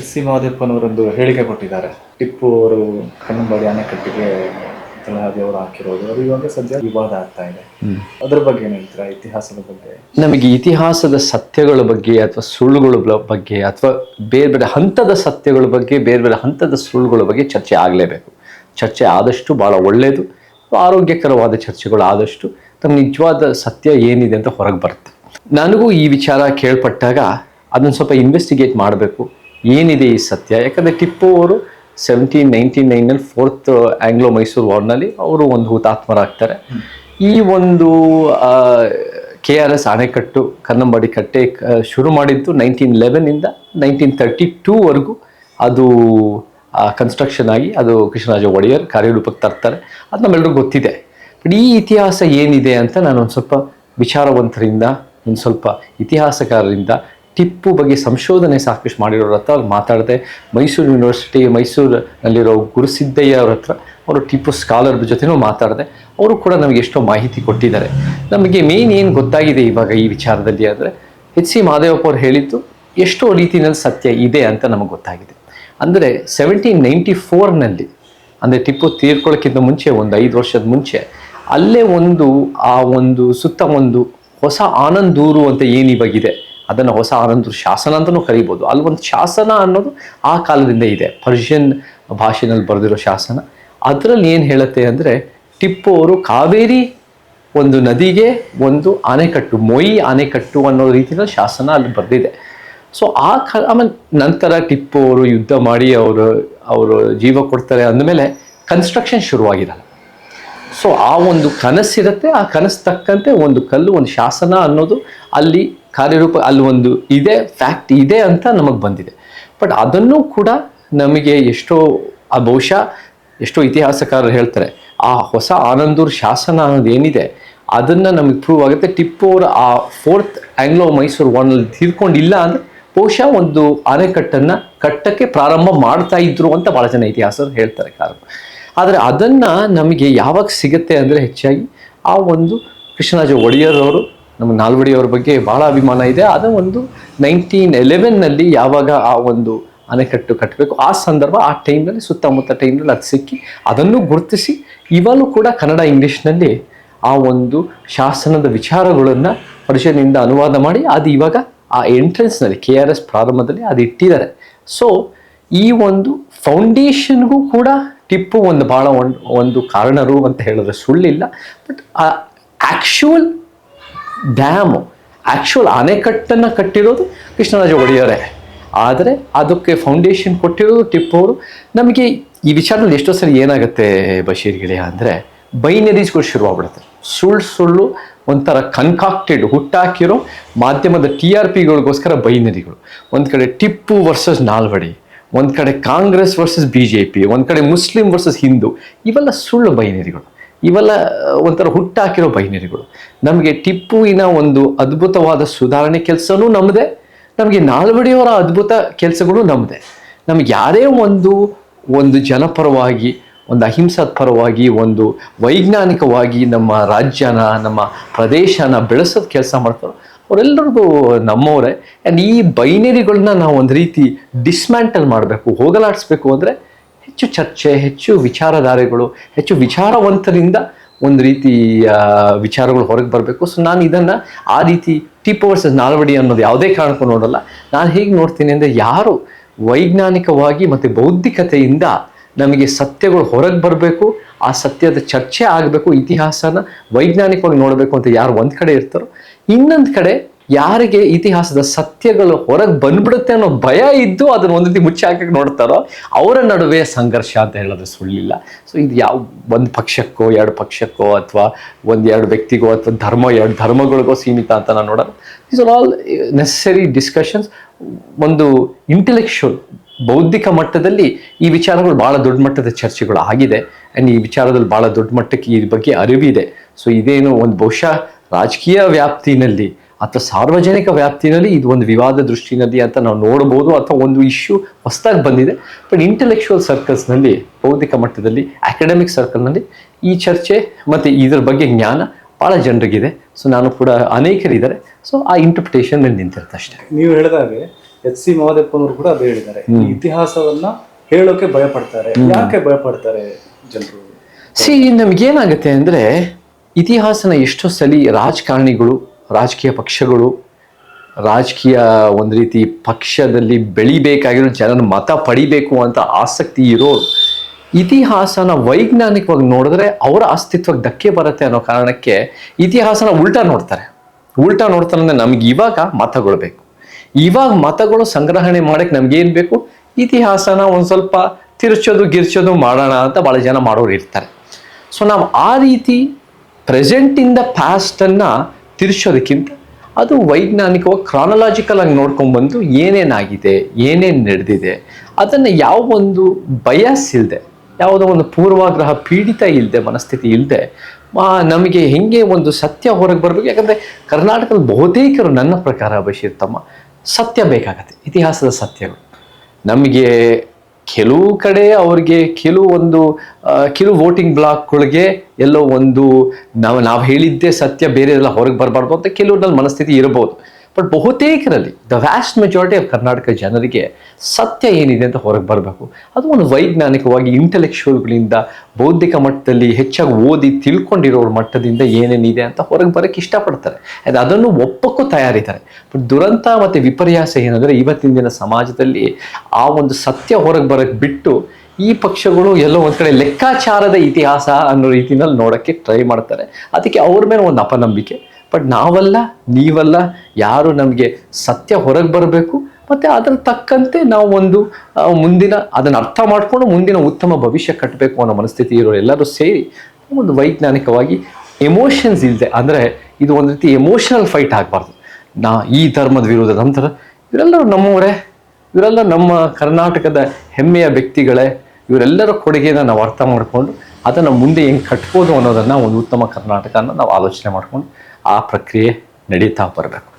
S C ಮಹದೇವಪ್ಪನವರೊಂದು ಹೇಳಿಕೆ ಕೊಟ್ಟಿದ್ದಾರೆ. ಟಿಪ್ಪು ಅವರು ಕಣ್ಣಂಬಾಡಿ ಅಣೆಕಟ್ಟಿಗೆ ಅವರು ಹಾಕಿರೋದು. ಅದು ಇವಾಗ ಸದ್ಯ ವಿವಾದ ಆಗ್ತಾ ಇದೆ. ಅದ್ರ ಬಗ್ಗೆ ಏನು ಹೇಳ್ತೀರಾ? ಇತಿಹಾಸದ ಬಗ್ಗೆ? ನಮಗೆ ಇತಿಹಾಸದ ಸತ್ಯಗಳ ಬಗ್ಗೆ ಅಥವಾ ಸುಳ್ಳುಗಳ ಬಗ್ಗೆ ಅಥವಾ ಬೇರೆ ಬೇರೆ ಹಂತದ ಸತ್ಯಗಳ ಬಗ್ಗೆ ಬೇರೆ ಬೇರೆ ಹಂತದ ಸುಳ್ಳುಗಳ ಬಗ್ಗೆ ಚರ್ಚೆ ಆಗಲೇಬೇಕು. ಚರ್ಚೆ ಆದಷ್ಟು ಭಾಳ ಒಳ್ಳೆಯದು ಆರೋಗ್ಯಕರವಾದ ಚರ್ಚೆಗಳು ಆದಷ್ಟು ತಮ್ಮ ನಿಜವಾದ ಸತ್ಯ ಏನಿದೆ ಅಂತ ಹೊರಗೆ ಬರುತ್ತೆ. ನನಗೂ ಈ ವಿಚಾರ ಕೇಳ್ಪಟ್ಟಾಗ ಅದನ್ನು ಸ್ವಲ್ಪ ಇನ್ವೆಸ್ಟಿಗೇಟ್ ಮಾಡಬೇಕು. ಏನಿದೆ ಈ ಸತ್ಯ? ಯಾಕಂದರೆ ಟಿಪ್ಪು ಅವರು ಸೆವೆಂಟೀನ್ ನೈನ್ಟೀನ್ ನೈನಲ್ಲಿ ಫೋರ್ತ್ ಆಂಗ್ಲೋ ಮೈಸೂರು ವಾರ್ನಲ್ಲಿ ಅವರು ಒಂದು ಹುತಾತ್ಮರಾಗ್ತಾರೆ. ಈ ಒಂದು ಕೆ ಆರ್ ಎಸ್ ಅಣೆಕಟ್ಟು ಕನ್ನಂಬಾಡಿ ಕಟ್ಟೆ ಶುರು ಮಾಡಿದ್ದು ನೈನ್ಟೀನ್ ಲೆವೆನಿಂದ ನೈನ್ಟೀನ್ ತರ್ಟಿ ಟೂವರೆಗೂ ಅದು ಕನ್ಸ್ಟ್ರಕ್ಷನ್ ಆಗಿ ಅದು ಕೃಷ್ಣರಾಜ ಒಡೆಯರ್ ಕಾರ್ಯರೂಪಕ್ಕೆ ತರ್ತಾರೆ. ಅದು ನಮ್ಮೆಲ್ಲರಿಗೂ ಗೊತ್ತಿದೆ. ಬಟ್ ಈ ಇತಿಹಾಸ ಏನಿದೆ ಅಂತ ನಾನು ಒಂದು ಸ್ವಲ್ಪ ವಿಚಾರವಂತರಿಂದ, ಒಂದು ಸ್ವಲ್ಪ ಇತಿಹಾಸಕಾರರಿಂದ ಟಿಪ್ಪು ಬಗ್ಗೆ ಸಂಶೋಧನೆ ಸಾಕಷ್ಟು ಮಾಡಿರೋರ ಹತ್ರ ಅವ್ರು ಮಾತಾಡಿದೆ. ಮೈಸೂರು ಯೂನಿವರ್ಸಿಟಿ ಮೈಸೂರಿನಲ್ಲಿರೋ ಗುರುಸಿದ್ದಯ್ಯ ಅವ್ರ ಹತ್ರ ಅವರು ಟಿಪ್ಪು ಸ್ಕಾಲರ್ ಜೊತೆನೂ ಮಾತಾಡಿದೆ. ಅವರು ಕೂಡ ನಮಗೆ ಎಷ್ಟೋ ಮಾಹಿತಿ ಕೊಟ್ಟಿದ್ದಾರೆ. ನಮಗೆ ಮೇನ್ ಏನು ಗೊತ್ತಾಗಿದೆ ಇವಾಗ ಈ ವಿಚಾರದಲ್ಲಿ ಆದರೆ ಎಚ್ ಸಿ ಮಾದೇವಪ್ಪ ಅವ್ರು ಹೇಳಿದ್ದು ಎಷ್ಟೋ ರೀತಿಯಲ್ಲಿ ಸತ್ಯ ಇದೆ ಅಂತ ನಮಗೆ ಗೊತ್ತಾಗಿದೆ. ಅಂದರೆ ಸೆವೆಂಟೀನ್ ನೈಂಟಿ ಫೋರ್ನಲ್ಲಿ ಅಂದರೆ ಟಿಪ್ಪು ತೀರ್ಕೊಳ್ಳೋಕ್ಕಿಂತ ಮುಂಚೆ, ಒಂದು ಐದು ವರ್ಷದ ಮುಂಚೆ, ಅಲ್ಲೇ ಒಂದು ಆ ಒಂದು ಸುತ್ತ ಒಂದು ಹೊಸ ಆನಂದೂರು ಅಂತ ಏನು ಇವಾಗಿದೆ? ಅದನ್ನು ಹೊಸ ಆನಂದ ಶಾಸನ ಅಂತಲೂ ಕರಿಬೋದು. ಅಲ್ಲಿ ಒಂದು ಶಾಸನ ಅನ್ನೋದು ಆ ಕಾಲದಿಂದ ಇದೆ. ಪರ್ಷಿಯನ್ ಭಾಷೆನಲ್ಲಿ ಬರೆದಿರೋ ಶಾಸನ. ಅದರಲ್ಲಿ ಏನು ಹೇಳುತ್ತೆ ಅಂದರೆ ಟಿಪ್ಪು ಅವರು ಕಾವೇರಿ ಒಂದು ನದಿಗೆ ಒಂದು ಆನೆಕಟ್ಟು, ಮೊಯಿ ಆನೆಕಟ್ಟು ಅನ್ನೋ ರೀತಿಯಲ್ಲಿ ಶಾಸನ ಅಲ್ಲಿ ಬರೆದಿದೆ. ಸೊ ಆ ಕ ಆಮೇಲೆ ನಂತರ ಟಿಪ್ಪು ಅವರು ಯುದ್ಧ ಮಾಡಿ ಅವರು ಅವರು ಜೀವ ಕೊಡ್ತಾರೆ ಅಂದಮೇಲೆ ಕನ್ಸ್ಟ್ರಕ್ಷನ್ ಶುರುವಾಗಿರಲ್ಲ ಸೊ ಆ ಒಂದು ಕನಸಿರುತ್ತೆ, ಆ ಕನಸು ತಕ್ಕಂತೆ ಒಂದು ಕಲ್ಲು, ಒಂದು ಶಾಸನ ಅನ್ನೋದು ಅಲ್ಲಿ ಕಾರ್ಯರೂಪ ಅಲ್ಲಿ ಒಂದು ಇದೆ ಫ್ಯಾಕ್ಟ್ ಇದೆ ಅಂತ ನಮಗೆ ಬಂದಿದೆ. ಬಟ್ ಅದನ್ನು ಕೂಡ ನಮಗೆ ಎಷ್ಟೋ ಆ ಬಹುಶಃ, ಎಷ್ಟೋ ಇತಿಹಾಸಕಾರರು ಹೇಳ್ತಾರೆ, ಆ ಹೊಸ ಆನಂದೂರ್ ಶಾಸನ ಅನ್ನೋದು ಏನಿದೆ ಅದನ್ನು ನಮಗೆ ಪ್ರೂವ್ ಆಗುತ್ತೆ. ಟಿಪ್ಪು ಅವರು ಆ ಫೋರ್ತ್ ಆಂಗ್ಲೋ ಮೈಸೂರು ವಾರ್ನಲ್ಲಿ ತೀರ್ಕೊಂಡಿಲ್ಲ ಅಂದರೆ ಬಹುಶಃ ಒಂದು ಅಣೆಕಟ್ಟನ್ನು ಕಟ್ಟಕ್ಕೆ ಪ್ರಾರಂಭ ಮಾಡ್ತಾ ಇದ್ರು ಅಂತ ಭಾಳ ಜನ ಇತಿಹಾಸರು ಹೇಳ್ತಾರೆ ಕಾರಣ. ಆದರೆ ಅದನ್ನು ನಮಗೆ ಯಾವಾಗ ಸಿಗುತ್ತೆ ಅಂದರೆ ಹೆಚ್ಚಾಗಿ ಆ ಒಂದು ಕೃಷ್ಣರಾಜ ಒಡೆಯರ್ ಅವರು ನಮ್ಮ ನಾಲ್ವಡಿಯವ್ರ ಬಗ್ಗೆ ಬಹಳ ಅಭಿಮಾನ ಇದೆ. ಅದು ಒಂದು ನೈನ್ಟೀನ್ ಎಲೆವೆನ್ನಲ್ಲಿ ಯಾವಾಗ ಆ ಒಂದು ಅಣೆಕಟ್ಟು ಕಟ್ಟಬೇಕು. ಆ ಸಂದರ್ಭ ಆ ಟೈಮ್ನಲ್ಲಿ, ಸುತ್ತಮುತ್ತ ಟೈಮ್ನಲ್ಲಿ ಅದು ಸಿಕ್ಕಿ ಅದನ್ನು ಗುರುತಿಸಿ ಇವಾಗಲೂ ಕೂಡ ಕನ್ನಡ ಇಂಗ್ಲೀಷ್ನಲ್ಲಿ ಆ ಒಂದು ಶಾಸನದ ವಿಚಾರಗಳನ್ನು ಪರಿಷತ್ನಿಂದ ಅನುವಾದ ಮಾಡಿ ಅದು ಇವಾಗ ಆ ಎಂಟ್ರೆನ್ಸ್ನಲ್ಲಿ, ಕೆ ಆರ್ ಎಸ್ ಪ್ರಾರಂಭದಲ್ಲಿ ಅದು ಇಟ್ಟಿದ್ದಾರೆ. ಸೊ ಈ ಒಂದು ಫೌಂಡೇಶನ್ಗೂ ಕೂಡ ಟಿಪ್ಪು ಒಂದು ಭಾಳ ಒಂದು ಒಂದು ಕಾರಣರು ಅಂತ ಹೇಳಿದ್ರೆ ಸುಳ್ಳಿಲ್ಲ. ಬಟ್ ಆ ಆ್ಯಕ್ಚುಯಲ್ ಡ್ಯಾಮು ಆ್ಯಕ್ಚುಲ್ ಅಣೆಕಟ್ಟನ್ನು ಕಟ್ಟಿರೋದು ಕೃಷ್ಣರಾಜ ಒಡೆಯರೇ ಆದರೆ ಅದಕ್ಕೆ ಫೌಂಡೇಶನ್ ಕೊಟ್ಟಿರೋದು ಟಿಪ್ಪು ಅವರು ನಮಗೆ ಈ ವಿಚಾರದಲ್ಲಿ ಎಷ್ಟೋ ಸರಿ ಏನಾಗುತ್ತೆ ಬಶೀರ್ ಗಿಳಿಯ ಅಂದರೆ ಬೈನರೀಸ್ಗಳು ಶುರುವಾಗ್ಬಿಡುತ್ತೆ ಸುಳ್ಳು ಸುಳ್ಳು ಒಂಥರ ಕನ್ಕಾಕ್ಟೆಡ್ ಹುಟ್ಟಾಕಿರೋ ಮಾಧ್ಯಮದ ಟಿ ಆರ್ ಪಿಗಳಿಗೋಸ್ಕರ ಬೈನರಿಗಳು ಒಂದು ಕಡೆ ಟಿಪ್ಪು ವರ್ಸಸ್ ನಾಲ್ವಡಿ ಒಂದು ಕಡೆ Congress versus B J P ಒಂದು ಕಡೆ ಮುಸ್ಲಿಂ ವರ್ಸಸ್ ಹಿಂದೂ ಇವೆಲ್ಲ ಸುಳ್ಳು ಬೈನರಿಗಳು ಇವೆಲ್ಲ ಒಂಥರ ಹುಟ್ಟಾಕಿರೋ ಬೈನರಿಗಳು ನಮಗೆ ಟಿಪ್ಪುವಿನ ಒಂದು ಅದ್ಭುತವಾದ ಸುಧಾರಣೆ ಕೆಲಸನೂ ನಮ್ಮದೇ ನಮಗೆ ನಾಲ್ವಡಿಯವರ ಅದ್ಭುತ ಕೆಲಸಗಳು ನಮ್ಮದೇ ನಮ್ಗೆ ಯಾರೇ ಒಂದು ಒಂದು ಜನಪರವಾಗಿ, ಒಂದು ಅಹಿಂಸಾ ಪರವಾಗಿ ಒಂದು ವೈಜ್ಞಾನಿಕವಾಗಿ ನಮ್ಮ ರಾಜ್ಯನ, ನಮ್ಮ ಪ್ರದೇಶನ ಬೆಳೆಸೋದು ಕೆಲಸ ಮಾಡ್ತಾರೋ ಅವರೆಲ್ಲರಿಗೂ ನಮ್ಮವರೇ. ಆ್ಯಂಡ್ ಈ ಬೈನರಿಗಳನ್ನ ನಾವು ಒಂದು ರೀತಿ ಡಿಸ್ಮ್ಯಾಂಟಲ್ ಮಾಡಬೇಕು, ಹೋಗಲಾಡಿಸ್ಬೇಕು ಅಂದರೆ ಹೆಚ್ಚು ಚರ್ಚೆ, ಹೆಚ್ಚು ವಿಚಾರಧಾರೆಗಳು, ಹೆಚ್ಚು ವಿಚಾರವಂತರಿಂದ ಒಂದು ರೀತಿ ವಿಚಾರಗಳು ಹೊರಗೆ ಬರಬೇಕು. ಸೊ ನಾನು ಇದನ್ನು ಆ ರೀತಿ ಟಿಪ್ ವರ್ಸಸ್ ನಾಲ್ವಡಿ ಅನ್ನೋದು ಯಾವುದೇ ಕಾರಣಕ್ಕೂ ನೋಡಲ್ಲ. ನಾನು ಹೇಗೆ ನೋಡ್ತೀನಿ ಅಂದರೆ ಯಾರು ವೈಜ್ಞಾನಿಕವಾಗಿ ಮತ್ತು ಬೌದ್ಧಿಕತೆಯಿಂದ ನಮಗೆ ಸತ್ಯಗಳು ಹೊರಗೆ ಬರಬೇಕು, ಆ ಸತ್ಯದ ಚರ್ಚೆ ಆಗಬೇಕು, ಇತಿಹಾಸನ ವೈಜ್ಞಾನಿಕವಾಗಿ ನೋಡಬೇಕು ಅಂತ ಯಾರು ಒಂದು ಕಡೆ ಇರ್ತಾರೋ, ಇನ್ನೊಂದು ಕಡೆ ಯಾರಿಗೆ ಇತಿಹಾಸದ ಸತ್ಯಗಳು ಹೊರಗೆ ಬಂದ್ಬಿಡುತ್ತೆ ಅನ್ನೋ ಭಯ ಇದ್ದು ಅದನ್ನ ಒಂದು ರೀತಿ ಮುಚ್ಚಿ ಹಾಕಕ್ಕೆ ನೋಡ್ತಾರೋ ಅವರ ನಡುವೆ ಸಂಘರ್ಷ ಅಂತ ಹೇಳೋದು ಸುಳ್ಳಿಲ್ಲ. ಸೊ ಇದು ಯಾವ ಒಂದು ಪಕ್ಷಕ್ಕೋ, ಎರಡು ಪಕ್ಷಕ್ಕೋ ಅಥವಾ ಒಂದು ಎರಡು ವ್ಯಕ್ತಿಗೋ ಅಥವಾ ಧರ್ಮ, ಎರಡು ಧರ್ಮಗಳಿಗೋ ಸೀಮಿತ ಅಂತ ನಾನು ನೋಡೋದು these are all necessary discussions ಒಂದು ಇಂಟೆಲೆಕ್ಚುಯಲ್ ಬೌದ್ಧಿಕ ಮಟ್ಟದಲ್ಲಿ ಈ ವಿಚಾರಗಳು ಭಾಳ ದೊಡ್ಡ ಮಟ್ಟದ ಚರ್ಚೆಗಳು ಆಗಿದೆ. ಆ್ಯಂಡ್ ಈ ವಿಚಾರದಲ್ಲಿ ಭಾಳ ದೊಡ್ಡ ಮಟ್ಟಕ್ಕೆ ಈ ಬಗ್ಗೆ ಅರಿವಿದೆ. ಸೊ ಇದೇನು ಒಂದು ಬಹುಶಃ ರಾಜಕೀಯ ವ್ಯಾಪ್ತಿನಲ್ಲಿ ಅಥವಾ ಸಾರ್ವಜನಿಕ ವ್ಯಾಪ್ತಿನಲ್ಲಿ ಇದು ಒಂದು ವಿವಾದ ದೃಷ್ಟಿನಲ್ಲಿ ಅಂತ ನಾವು ನೋಡಬಹುದು ಅಥವಾ ಒಂದು ಇಶ್ಯೂ ಹೊಸದಾಗಿ ಬಂದಿದೆ. ಬಟ್ ಇಂಟೆಲೆಕ್ಚುವಲ್ ಸರ್ಕಲ್ಸ್ನಲ್ಲಿ ಬೌದ್ಧಿಕ ಮಟ್ಟದಲ್ಲಿ ಅಕಾಡೆಮಿಕ್ ಸರ್ಕಲ್ನಲ್ಲಿ ಈ ಚರ್ಚೆ ಮತ್ತು ಇದರ ಬಗ್ಗೆ ಜ್ಞಾನ ಭಾಳ ಜನರಿಗಿದೆ. ಸೊ ನಾನು ಕೂಡ ಅನೇಕರಿದ್ದಾರೆ. ಸೊ ಆ ಇಂಟರ್ಪ್ರಿಟೇಷನ್ನಲ್ಲಿ ನಿಂತಿರುತ್ತೆ ಅಷ್ಟೇ. ನೀವು ಹೇಳಿದಾಗ ಎಚ್ ಸಿ ಮಹದೇವಪ್ಪನವರು ಕೂಡ ಅದು ಹೇಳಿದ್ದಾರೆ. ಇತಿಹಾಸವನ್ನ ಹೇಳೋಕೆ ಭಯಪಡ್ತಾರೆ. ಯಾಕೆ ಭಯಪಡ್ತಾರೆ ಜನರು? ಸಿ ನಮಗೇನಾಗುತ್ತೆ ಅಂದರೆ ಇತಿಹಾಸನ ಎಷ್ಟೋ ಸಲಿ ರಾಜಕಾರಣಿಗಳು ರಾಜಕೀಯ ಪಕ್ಷಗಳು ರಾಜಕೀಯ ಒಂದು ರೀತಿ ಪಕ್ಷದಲ್ಲಿ ಬೆಳಿಬೇಕಾಗಿರೋ ಜನರ ಮತ ಪಡಿಬೇಕು ಅಂತ ಆಸಕ್ತಿ ಇರೋರು ಇತಿಹಾಸನ ವೈಜ್ಞಾನಿಕವಾಗಿ ನೋಡಿದ್ರೆ ಅವರ ಅಸ್ತಿತ್ವಕ್ಕೆ ಧಕ್ಕೆ ಬರುತ್ತೆ ಅನ್ನೋ ಕಾರಣಕ್ಕೆ ಇತಿಹಾಸನ ಉಲ್ಟಾ ನೋಡ್ತಾರೆ. ಉಲ್ಟಾ ನೋಡ್ತಾರೆ ಅಂದರೆ ನಮ್ಗೆ ಇವಾಗ ಮತಗಳು ಬೇಕು. ಇವಾಗ ಮತಗಳು ಸಂಗ್ರಹಣೆ ಮಾಡೋಕ್ಕೆ ನಮ್ಗೇನು ಬೇಕು? ಇತಿಹಾಸನ ಒಂದು ಸ್ವಲ್ಪ ತಿರ್ಚೋದು, ಗಿರ್ಚೋದು ಮಾಡೋಣ ಅಂತ ಭಾಳ ಜನ ಮಾಡೋರು ಇರ್ತಾರೆ. ಸೊ ನಾವು ಆ ರೀತಿ ಪ್ರೆಸೆಂಟಿಂದ ಪಾಸ್ಟನ್ನು ತಿರ್ಸೋದಕ್ಕಿಂತ ಅದು ವೈಜ್ಞಾನಿಕವಾಗಿ ಕ್ರಾನಲಾಜಿಕಲ್ ಆಗಿ ನೋಡ್ಕೊಂಡ್ಬಂದು ಏನೇನಾಗಿದೆ, ಏನೇನು ನಡೆದಿದೆ, ಅದನ್ನು ಯಾವ ಒಂದು ಬಯಸ್ ಇಲ್ಲದೆ ಯಾವುದೋ ಒಂದು ಪೂರ್ವಾಗ್ರಹ ಪೀಡಿತ ಇಲ್ಲದೆ ಮನಸ್ಥಿತಿ ಇಲ್ಲದೆ ನಮಗೆ ಹೆಂಗೆ ಒಂದು ಸತ್ಯ ಹೊರಗೆ ಬರಬೇಕು? ಯಾಕಂದರೆ ಕರ್ನಾಟಕದ ಬಹುತೇಕರು ನನ್ನ ಪ್ರಕಾರ ಬಶೀರ್ ತಮ್ಮ ಸತ್ಯ ಬೇಕಾಗತ್ತೆ, ಇತಿಹಾಸದ ಸತ್ಯಗಳು. ನಮಗೆ ಕೆಲವು ಕಡೆ ಅವ್ರಿಗೆ ಕೆಲವೊಂದು ಕೆಲವು ವೋಟಿಂಗ್ ಬ್ಲಾಕ್ಗಳಿಗೆ ಎಲ್ಲೋ ಒಂದು ನಾವು ನಾವು ಹೇಳಿದ್ದೇ ಸತ್ಯ ಬೇರೆ ಎಲ್ಲ ಹೊರಗೆ ಬರಬಾರ್ದು ಅಂತ ಕೆಲವ್ರಲ್ಲಿ ಮನಸ್ಥಿತಿ ಇರಬಹುದು but ಬಹುತೇಕರಲ್ಲಿ the vast majority of Karnataka ಜನರಿಗೆ ಸತ್ಯ ಏನಿದೆ ಅಂತ ಹೊರಗೆ ಬರಬೇಕು. ಅದು ಒಂದು ವೈಜ್ಞಾನಿಕವಾಗಿ ಇಂಟೆಲೆಕ್ಚುವಲ್ಗಳಿಂದ ಬೌದ್ಧಿಕ ಮಟ್ಟದಲ್ಲಿ ಹೆಚ್ಚಾಗಿ ಓದಿ ತಿಳ್ಕೊಂಡಿರೋ ಮಟ್ಟದಿಂದ ಏನೇನಿದೆ ಅಂತ ಹೊರಗೆ ಬರೋಕ್ಕೆ ಇಷ್ಟಪಡ್ತಾರೆ. ಅದು ಅದನ್ನು ಒಪ್ಪಕ್ಕೂ ತಯಾರಿದ್ದಾರೆ. ಬಟ್ ದುರಂತ ಮತ್ತು ವಿಪರ್ಯಾಸ ಏನಂದರೆ, ಇವತ್ತಿನ ದಿನ ಸಮಾಜದಲ್ಲಿ ಆ ಒಂದು ಸತ್ಯ ಹೊರಗೆ ಬರೋಕ್ಕೆ ಬಿಟ್ಟು ಈ ಪಕ್ಷಗಳು ಎಲ್ಲೋ ಒಂದು ಕಡೆ ಲೆಕ್ಕಾಚಾರದ ಇತಿಹಾಸ ಅನ್ನೋ ರೀತಿಯಲ್ಲಿ ನೋಡೋಕ್ಕೆ ಟ್ರೈ ಮಾಡ್ತಾರೆ. ಅದಕ್ಕೆ ಅವ್ರ ಮೇಲೆ ಒಂದು ಅಪನಂಬಿಕೆ ಬಟ್ ನಾವಲ್ಲ, ನೀವಲ್ಲ, ಯಾರು ನಮಗೆ ಸತ್ಯ ಹೊರಗೆ ಬರಬೇಕು, ಮತ್ತು ಅದರ ತಕ್ಕಂತೆ ನಾವು ಒಂದು ಮುಂದಿನ ಅದನ್ನು ಅರ್ಥ ಮಾಡಿಕೊಂಡು ಮುಂದಿನ ಉತ್ತಮ ಭವಿಷ್ಯ ಕಟ್ಟಬೇಕು ಅನ್ನೋ ಮನಸ್ಥಿತಿ ಇರೋ ಎಲ್ಲರೂ ಸೇರಿ ಒಂದು ವೈಜ್ಞಾನಿಕವಾಗಿ ಎಮೋಷನ್ಸ್ ಇಲ್ಲದೆ ಅಂದರೆ ಇದು ಒಂದು ರೀತಿ ಎಮೋಷನಲ್ ಫೈಟ್ ಆಗಬಾರ್ದು. ನಾ ಈ ಧರ್ಮದ ವಿರೋಧ ನಂತರ ಇವರೆಲ್ಲರೂ ನಮ್ಮವರೇ, ಇವರೆಲ್ಲ ನಮ್ಮ ಕರ್ನಾಟಕದ ಹೆಮ್ಮೆಯ ವ್ಯಕ್ತಿಗಳೇ, ಇವರೆಲ್ಲರ ಕೊಡುಗೆನ ನಾವು ಅರ್ಥ ಮಾಡಿಕೊಂಡು ಅದನ್ನು ಮುಂದೆ ಹೆಂಗೆ ಕಟ್ಬೋದು ಅನ್ನೋದನ್ನು ಒಂದು ಉತ್ತಮ ಕರ್ನಾಟಕನ ನಾವು ಆಲೋಚನೆ ಮಾಡಿಕೊಂಡು ಆ ಪ್ರಕ್ರಿಯೆ ನಡೀತಾ ಬರಬೇಕು.